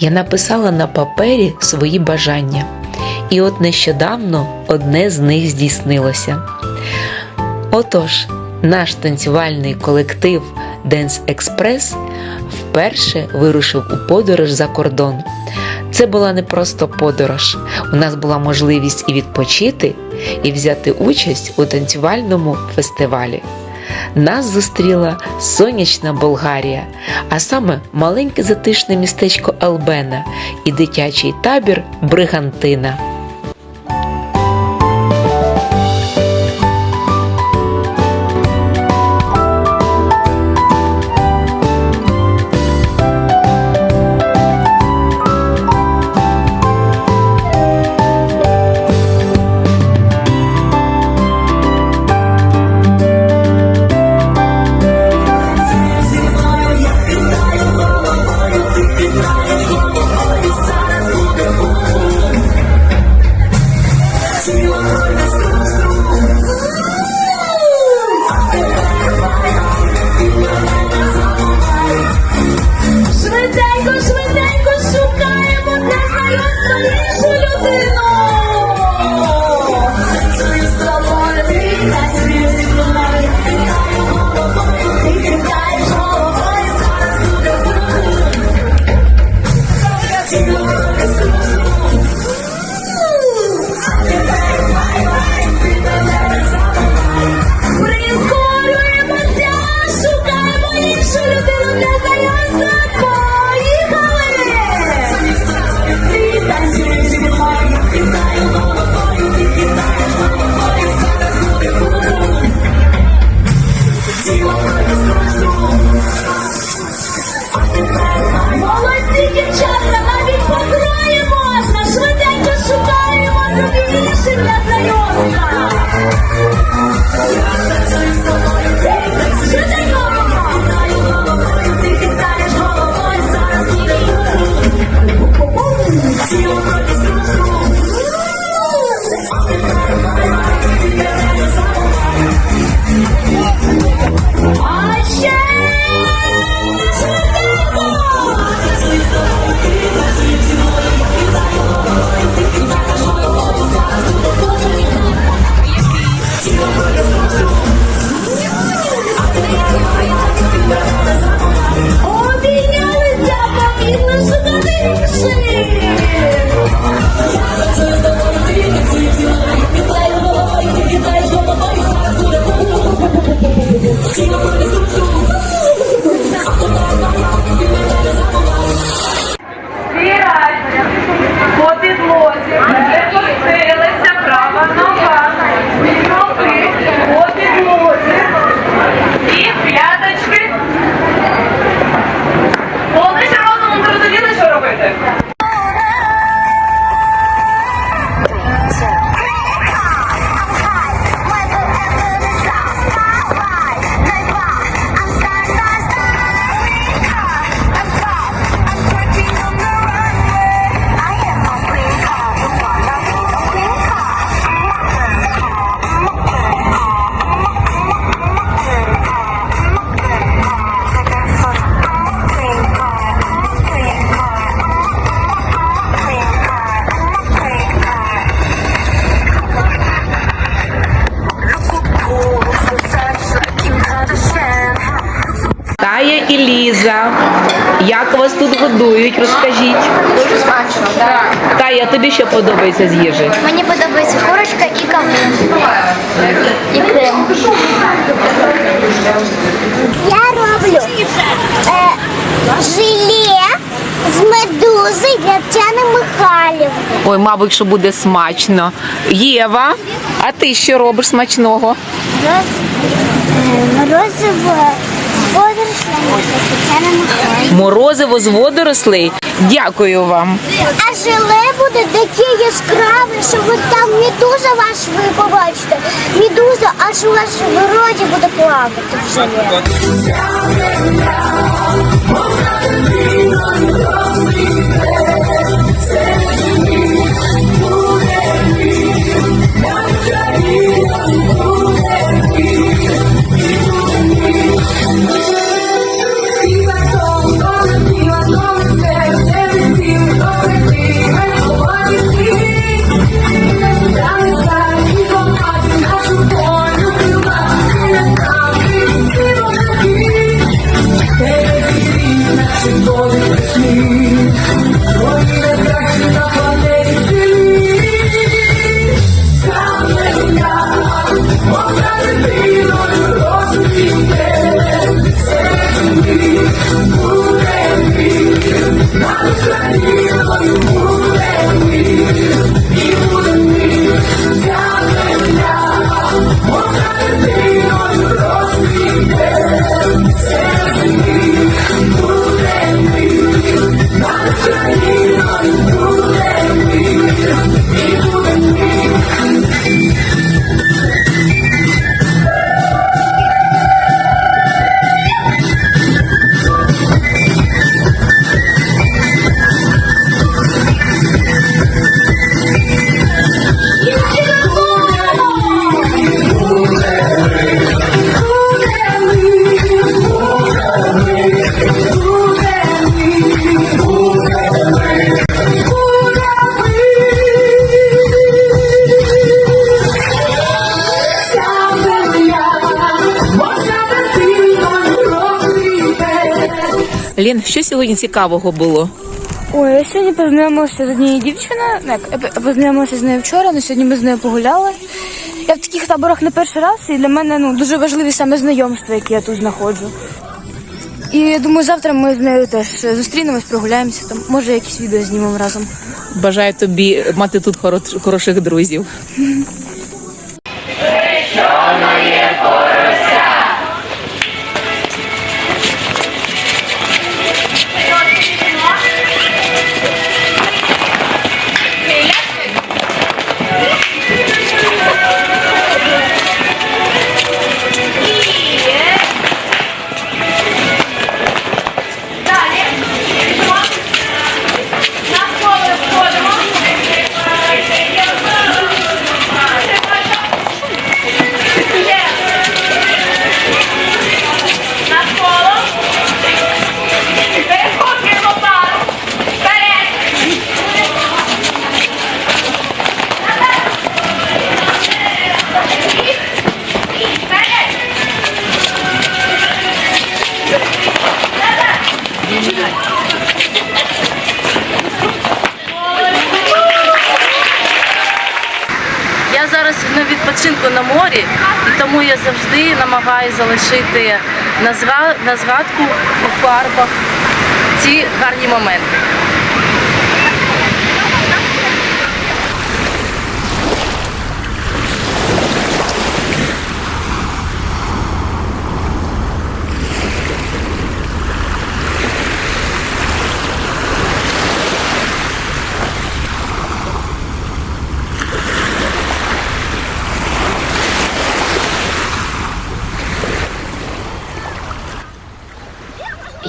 Я написала на папері свої бажання, і от нещодавно одне з них здійснилося. Отож, наш танцювальний колектив Dance Express вперше вирушив у подорож за кордон. Це була не просто подорож. У нас була можливість і відпочити, і взяти участь у танцювальному фестивалі. Нас зустріла сонячна Болгарія, а саме маленьке затишне містечко Албена і дитячий табір Бригантина. Ліза. Як вас тут годують? Розкажіть. Дуже смачно, так. Тая, тобі що подобається з їжі? Мені подобається курочка і кавун. І крем. Я роблю е, желе з медузи для Тяни Михайлівни. Ой, мабуть, що буде смачно. Єва, а ти що робиш смачного? Роз, е, морозиво водоросла для Тяни Михайлівни. Морозиво з водорослей. Дякую вам. А желе буде таке яскраве, що ви там медуза ваш ви побачите. Медуза аж у вас в роді буде плавати в желе. Що сьогодні цікавого було? Ой, я сьогодні познайомилася з однією дівчиною. Ну, як, я познайомилася з нею вчора, але сьогодні ми з нею погуляли. Я в таких таборах не перший раз, і для мене ну, дуже важливі саме знайомства, які я тут знаходжу. І я думаю, завтра ми з нею теж зустрінемось, прогуляємося, там, може якісь відео знімемо разом. Бажаю тобі мати тут хороших друзів. відпочинку на морі, і тому я завжди намагаюся залишити на зга- на згадку у фарбах ці гарні моменти.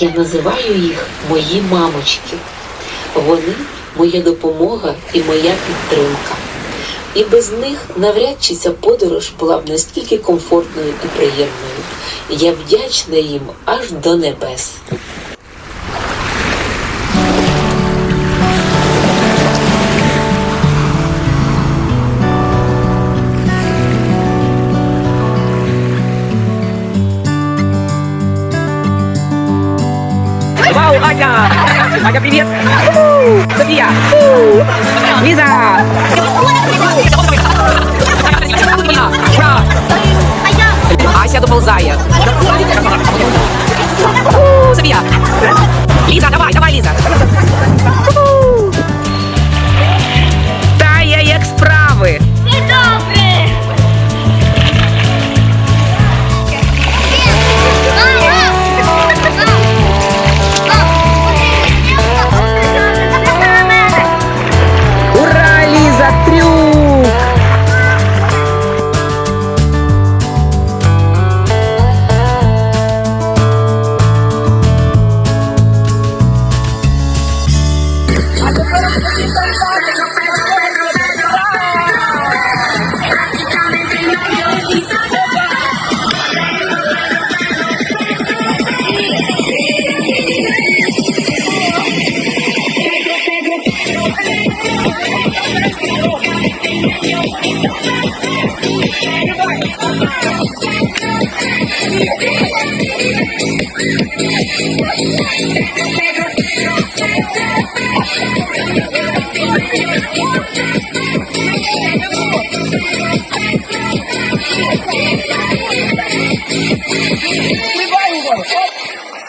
Я називаю їх мої мамочки. Вони моя допомога і моя підтримка. І без них навряд чи ця подорож була б настільки комфортною і приємною. Я вдячна їм аж до небес. Olha a primeira. Uh! Sofia. Uh! Lisa.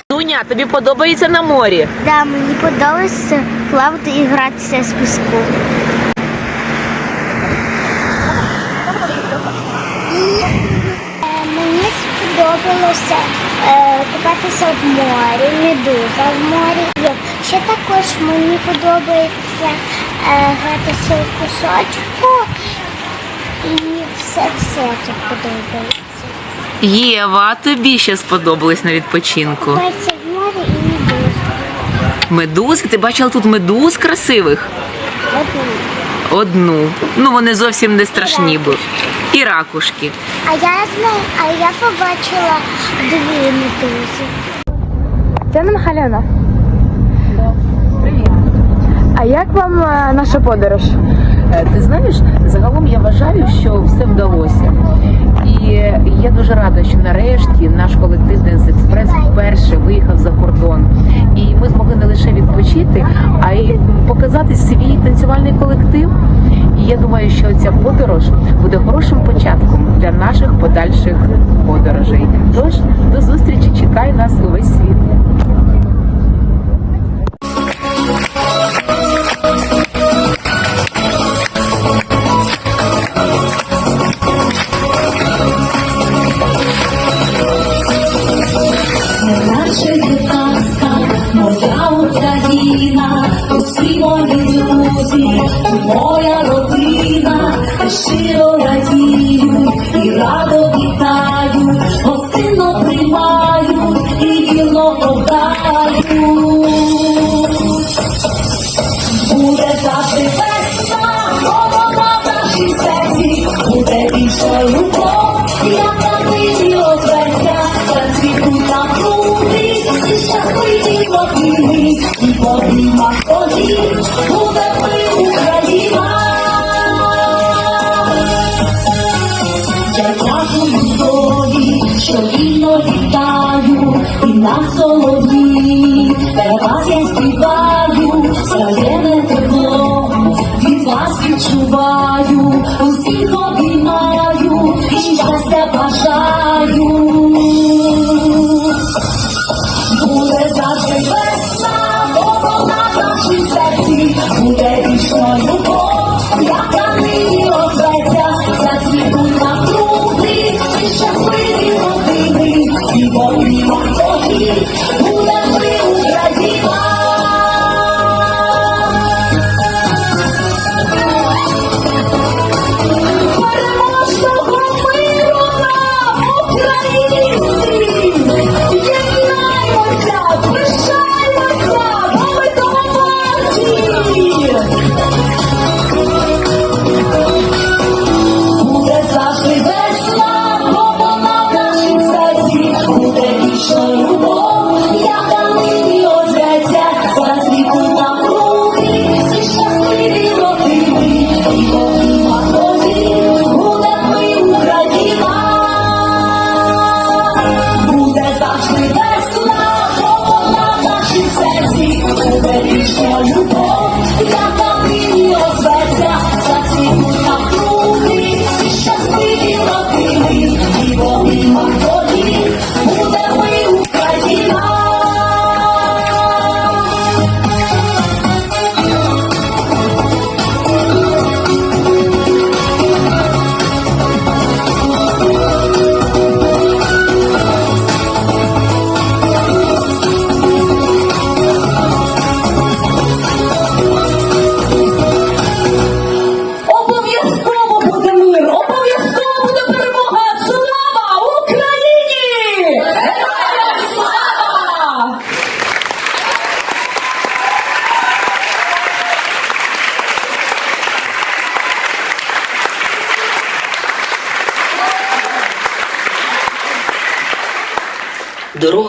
Дуня, тобі подобається на морі? Да, мені подобається плавати і гратися з піском. Сподобалося е, купатися в морі, медуза в морі. Ще також мені подобається е, гратися у кусочку і все все тут подобається. Єва, тобі ще сподобалось на відпочинку. Купатися в морі і медуза. Медузи? Ти бачила тут медуз красивих? Одну. Одну. Ну вони зовсім не страшні були. І ракушки. А я знаю, а я побачила дві медузи. Тетяна Михайлівна. Привіт. А як вам е, наша подорож? Е, Ти знаєш, загалом я вважаю, що все вдалося. І я дуже рада, що нарешті наш колектив Денс Експрес вперше виїхав за кордон. І ми змогли не лише відпочити, а й показати свій танцювальний колектив. Я думаю, що ця подорож буде хорошим початком для наших подальших подорожей. Тож до зустрічі чекає нас увесь світ. ဒီကအရှိရော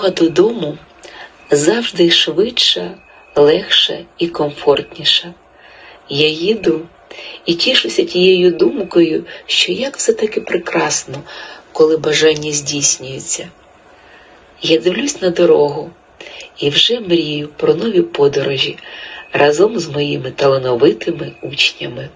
Дорога додому завжди швидша, легша і комфортніша. Я їду і тішуся тією думкою, що як все таки прекрасно, коли бажання здійснюються. Я дивлюсь на дорогу і вже мрію про нові подорожі разом з моїми талановитими учнями.